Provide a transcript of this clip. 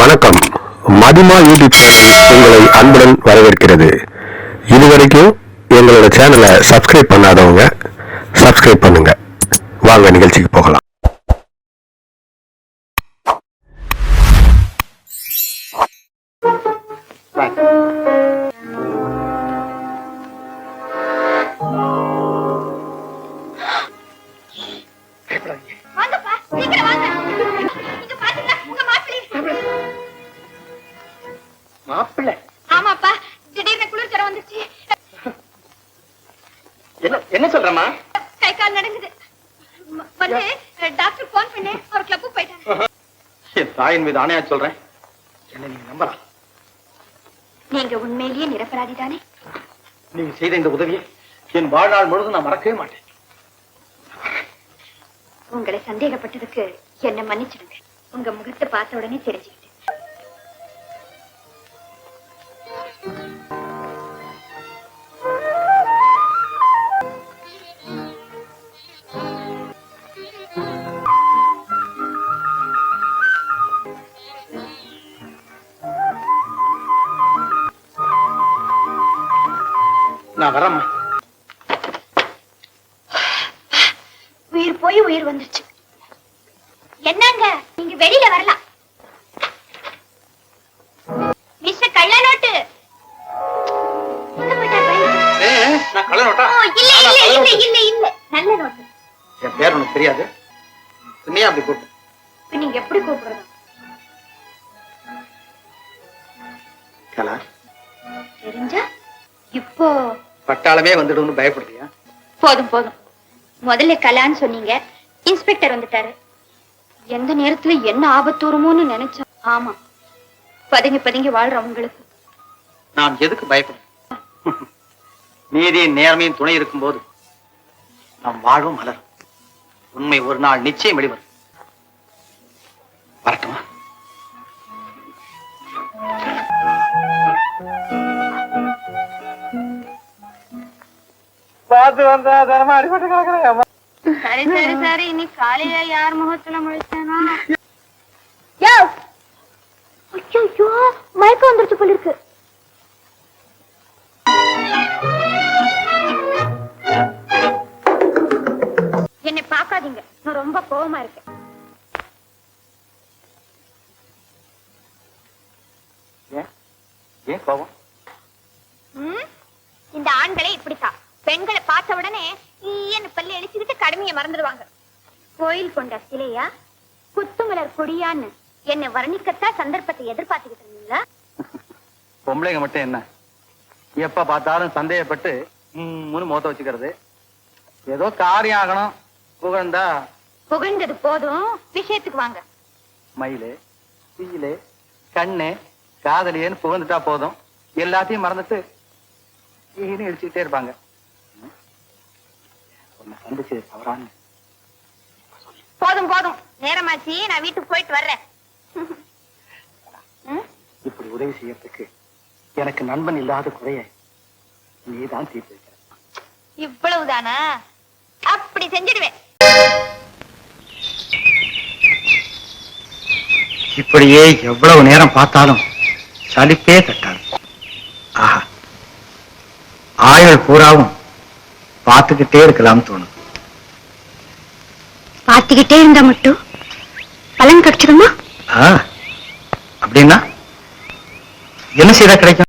வணக்கம். மதிமா YouTube channel உங்களை அன்புடன் வரவேற்கிறது. இதுவரைக்கும் எங்களோட சேனலை சப்ஸ்கிரைப் பண்ணாதவங்க சப்ஸ்கிரைப் பண்ணுங்க. வாங்க நிகழ்ச்சிக்கு போகலாம். வாங்கப்பா மாப்பிள்ளை. ஆமாப்பா திடீர்னு குளிர் ஜரம் வந்துச்சு. என்ன என்ன சொல்றமா கை கால் நடங்குது. வந்து டாக்டர் போன் பண்ணி ஒரு கிளப்புக்கு போயிட்டாங்க என் தாயின் மீது ஆணையா சொல்றேன். என்ன நீங்க நம்பலாம். நீங்க உண்மையிலேயே நிரபராதி தானே? நீங்க செய்த இந்த உதவியை என் வாழ்நாள் முழுதும் நான் மறக்கவே மாட்டேன். உங்களை சந்தேகப்பட்டதுக்கு என்ன மன்னிச்சிடுங்க. உங்க முகத்தை பார்த்த உடனே தெரிஞ்சுக்கிட்டேன் நான் வரேம்மா. உயிர் போய் உயிர் வந்துருச்சு. என்னங்க? நீங்க வெளியில வரலாம். மிஸ்டர் கள்ள நோட்டு எங்க போயிட்டார் வெளியில? நான் கள்ள நோட்டா ஓ, இல்ல நான் இல்ல கள்ள இல்ல நோட்டு. இல்ல இல்ல. நல்ல நோட்டு. என் பேர் உனக்கு தெரியாது. என்னையா அப்படி கூப்பிட்டு? நீங்க எப்படி கூப்பிடுறது கலா. தெரிஞ்சா இப்போ பட்டாளமே வந்துடும்னு பயப்படுறியா? போதும் போதும். முதல்ல கலான்னு சொன்னீங்க இன்ஸ்பெக்டர் வந்துட்டாரு. எந்த நேரத்துல என்ன ஆபத்து வருமோன்னு நினைச்சேன் ஆமா. பதுங்கி பதுங்கி வாழ்றவங்களுக்கு நான் எதுக்கு பயப்படுறேன்? நீதியின் நேர்மையும் துணை இருக்கும்போது நம் வாழ்வும் மலரும். உண்மை ஒரு நாள் நிச்சயம் வெளிவரும். வரட்டுமா? பார்த்து வந்தா தரமா அடிபட்டு கிடக்குறேன். சரி சரி சரி. இன்னைக்கு காலையில யார் முகத்துல முழிச்சானோ? ஐயோ மயக்கம் வந்துருச்சு போல இருக்கு. என்னை பார்க்காதீங்க. நான் ரொம்ப கோவமா இருக்கேன். ஏன்? கோபம்? இந்த ஆண்களே இப்படித்தான். பெண்களை பார்த்த உடனே ஈயன்னு பல்லு அழிச்சுக்கிட்டு கடமையை மறந்துடுவாங்க. கோயில் கொண்ட சிலையா? குத்துமலர் கொடியான்னு என்னை வர்ணிக்கத்தான் சந்தர்ப்பத்தை எதிர்பார்த்துக்கிட்டு இருந்தீங்களா? பொம்பளைங்க மட்டும் என்ன? எப்ப பார்த்தாலும் சந்தேகப்பட்டு மூணு முகத்தை வச்சுக்கிறது. ஏதோ காரியம் ஆகணும் புகழ்ந்தா? புகழ்ந்தது போதும். விஷயத்துக்கு வாங்க. மயிலு குயிலு கண்ணு காதலியன்னு புகழ்ந்துட்டா போதும். எல்லாத்தையும் மறந்துட்டு ஈன்னு இடிச்சுக்கிட்டே இருப்பாங்க. தவறான்னு போதும் போதும். நேரமாச்சு நான் வீட்டுக்கு போயிட்டு வர்றேன்? இப்படி உதவி செய்யறதுக்கு எனக்கு நண்பன் இல்லாத குறைய நீதான் தீர்த்து வைக்கிற இவ்வளவுதானா? அப்படி செஞ்சிடுவேன். இப்படியே எவ்வளவு நேரம் பார்த்தாலும் சலிப்பே தட்டாது. ஆஹா. ஆயுள் பூராவும் பார்த்துக்கிட்டே இருக்கலாம் தோணும். பார்த்துக்கிட்டே இருந்தா மட்டும் பலன் கிடைச்சிடுமா? ஆ, அப்படின்னா என்ன செய்தா கிடைக்கும்?